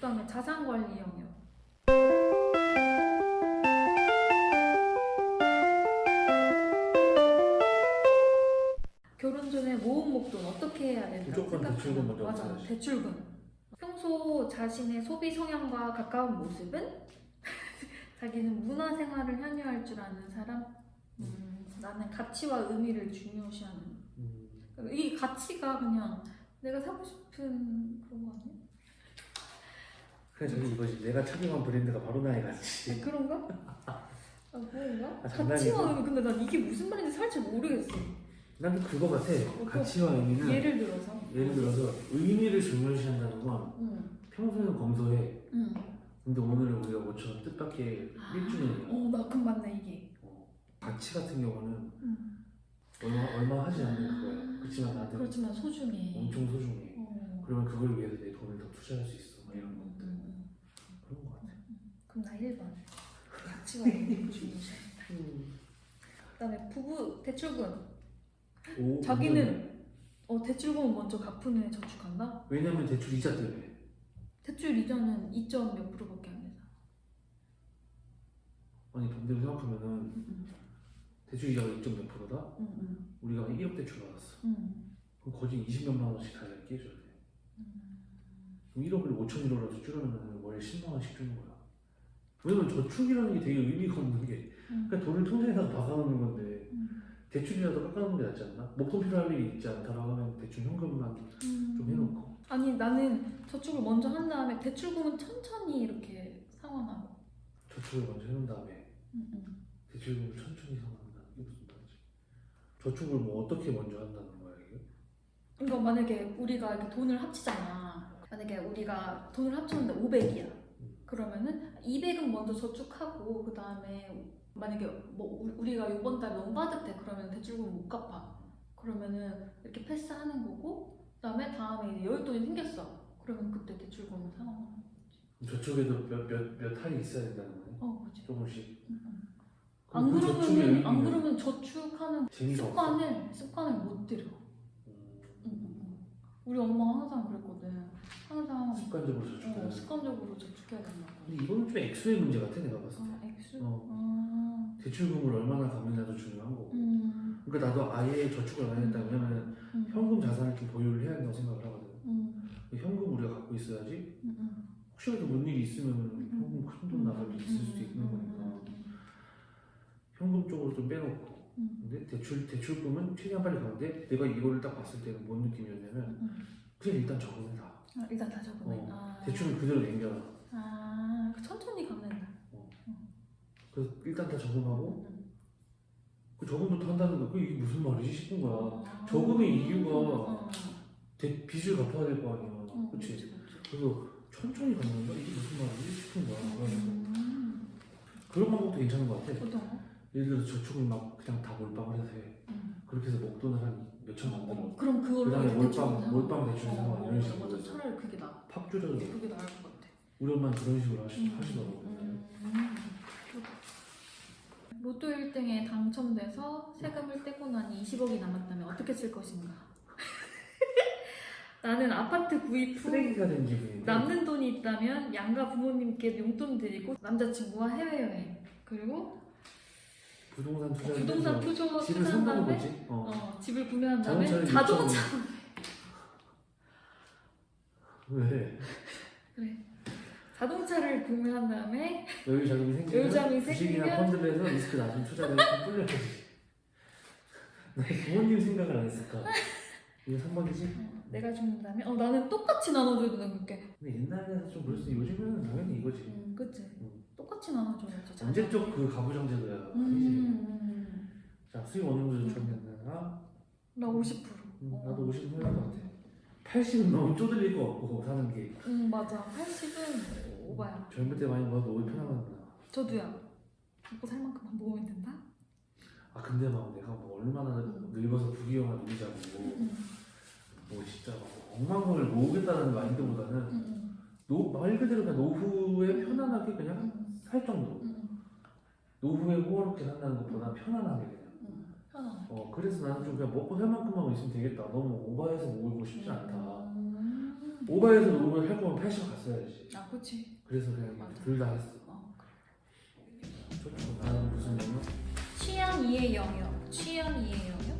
그 다음에 자산 관리 영역. 결혼 전에 모은 목돈 어떻게 해야 무조건 생각하나? 대출금 먼저 맞아, 없애야지. 대출금. 평소 자신의 소비 성향과 가까운 모습은 자기는 문화 생활을 향유할 줄 아는 사람. 음, 나는 가치와 의미를 중요시하는. 음, 이 가치가 그냥 내가 사고 싶은 그런 거 아니야? 그냥 저기 이거지. 내가 착용한 브랜드가 바로 나의 가치. 아, 그런가? 아 그런가? 아, 장난이고. 가치와 근데 난 이게 무슨 말인지 살짝 모르겠어. 나도 그거 같아. 가치와 의미는 예를 들어서. 예를 들어서 의미를 중요시한다는 건 응. 평소에는 검소해. 응. 근데 오늘은 우리가 모처럼 뜻밖의 1주년이야. 어, 나 그럼 맞네 이게. 가치 같은 경우는 응. 얼마 얼마 하지 않는 거야. 그렇지만 나한테 그렇지만 소중해. 엄청 소중해. 어. 그러면 그걸 위해서 내 돈을 더 투자할 수 있어. 막 이런 것들 음, 그런 거 같아. 그럼 나 1번. 가치와 의미를 중요시해. 그다음에 부부 대출금. 오, 자기는 어 대출금은 먼저 갚은 후에 저축한다. 왜냐면 대출 이자 때문에. 대출 이자는 2점 몇 프로밖에 안 되잖아. 아니 반대로 생각하면은 응. 대출 이자가 2점 몇 프로다? 응. 응. 우리가 1억 대출 받았어. 응. 그럼 거진 20몇만 원씩 다 끼줘야 돼. 그럼 1억을 5천 1호라도 줄여놓으면 월 10만 원씩 주는 거야. 왜냐면 저축이라는 게 되게 의미가 없는 게 응. 그냥 돈을 통장에다 박아놓는 건데 응. 대출이라도 깎아놓는 게 낫지 않나? 목돈 필요할 일이 있지 않다라고 하면 대충 현금만 좀 해놓고 아니 나는 저축을 먼저 한 다음에 대출금은 천천히 이렇게 상환하고. 저축을 먼저 해놓은 다음에 응, 응. 대출금을 천천히 상환한다는 게 무슨 말이지? 저축을 뭐 어떻게 먼저 한다는 거야 이게? 그러니까 만약에 우리가 이렇게 돈을 합치잖아. 만약에 우리가 돈을 합쳤는데 500이야. 그러면은 200은 먼저 저축하고 그 다음에 만약에 뭐 우- 우리가 이번 달에 너무 빠듯해 그러면 대출금 못 갚아. 그러면은 이렇게 패스하는 거고 그 다음에 다음에 이제 여윳 돈이 생겼어. 그러면 그때 대출금을 상환하는 거. 저축에도 몇몇몇 할이 있어야 된다는 거네. 어, 그지. 조금씩. 응, 응. 그럼 안그 그러면은 안 그러면 저축하는 재미가 없어. 습관을 습관을 못 들여. 음. 우리 엄마 항상 그랬거든. 항상 습관적으로 어, 저축해야 돼. 습관적으로 저축해야 된다고. 근데 이거는 좀 액수의 문제 같아 내가 봤을 때. 아, 액수? 어. 아, 대출금을 얼마나 갚느냐도 중요한 거고. 음, 그러니까 나도 아예 저축을 안 했다. 왜냐면 음, 현금 자산을 좀 보유를 해야 된다고 생각을 하거든. 음, 현금 우리가 갖고 있어야지 음, 음. 혹시라도 뭔 일이 있으면 현금 큰 돈 나갈 일 있을 수도 있는 거니까 현금 쪽으로 좀 빼놓고 음, 근데 대출 대출금은 최대한 빨리 가는데 내가 이거를 딱 봤을 때는 뭔 느낌이었냐면 음. 그냥 일단 적어놔. 아, 일단 다 적어내. 어, 아, 대출은 그대로 남겨놔. 아, 그 천천히 갚는다. 그래서 일단 다 적금하고 음, 그 저금부터 한다는 거, 그 이게 무슨 말이지 싶은 거야. 아. 저금의 이유가 어, 대, 빚을 갚아야 될 거 아니야. 어? 그치, 그치. 그래서 천천히 갚는다? 이게 무슨 말이지 싶은 거야. 음, 그런 방법도 괜찮은 것 같아. 어떤 거? 예를 들어서 저축을 막 그냥 다 몰빵을 해서 해. 음. 그렇게 해서 목돈을 한 몇천 만 들어. 어, 그럼 그걸로 그다음에 이제 몰빵- 사. 몰빵 대출 어, 사고 어, 이런 식으로 맞아, 해서. 차라리 그게 나. 팍 줄여서. 그게 나을 것 같아. 우리 엄마는 그런 식으로 하시, 음, 하시더라고. 음. 로또 1등에 당첨돼서 세금을 떼고 나니 20억이 남았다면 어떻게 쓸 것인가? 나는 아파트 구입 후 쓰레기가 된 기분인데. 남는 돈이 있다면 양가 부모님께 용돈 드리고 남자친구와 해외여행 그리고 부동산 투자. 부동산 투자 집을 투자한 사는 다음에 거지. 어. 어, 집을 구매한 다음에 자동차를 자동차 왜? 그래 자동차를 구매한 다음에 여유 자금이 생기면 여유 자금이 주식이나 생기면- 펀드를 해서 리스크 낮은 투자를. 왜 부모님 생각을 안 했을까? 이거 3번이지? 어, 내가 죽는다면 어 나는 똑같이 나눠줘야 되는 게 근데 옛날에는 좀 그랬어. 요즘에는 당연히 이거지. 음, 그치 음. 똑같이 나눠줘야지 언제적 그 가부장제도야. 자, 수익 어느 정도 저축했나? 나 50%. 음, 어. 나도 50은 해야 것 같아. 80은 너무 쪼들릴 것 같고 사는 게. 음 맞아. 80은 오바야. 젊을 때 많이 모아도 오래 편하구나. 저도야. 먹고 살 만큼만 먹으면 된다. 아 근데 막 내가 뭐 얼마나 음. 늙어서 부귀영화 누리자고 음, 뭐 진짜 막 억만금을 모으겠다는 마인드보다는 음, 노, 말 그대로 그냥 노후에 편안하게 음, 그냥 음, 살 정도. 음, 노후에 호화롭게 산다는 것보다 편안하게 그냥. 음, 편안해. 어 그래서 나는 좀 그냥 먹고 살 만큼만 있으면 되겠다. 너무 오버해서 모으고 싶지 않다. 음, 오바에서 녹음을 할 거면 80 갔어야지. 아 그치 그래서 그냥 맞아. 둘 다 했어. 어. 저쪽 나는 무슨 영어? 취향 이해 영역 취향 이해 영역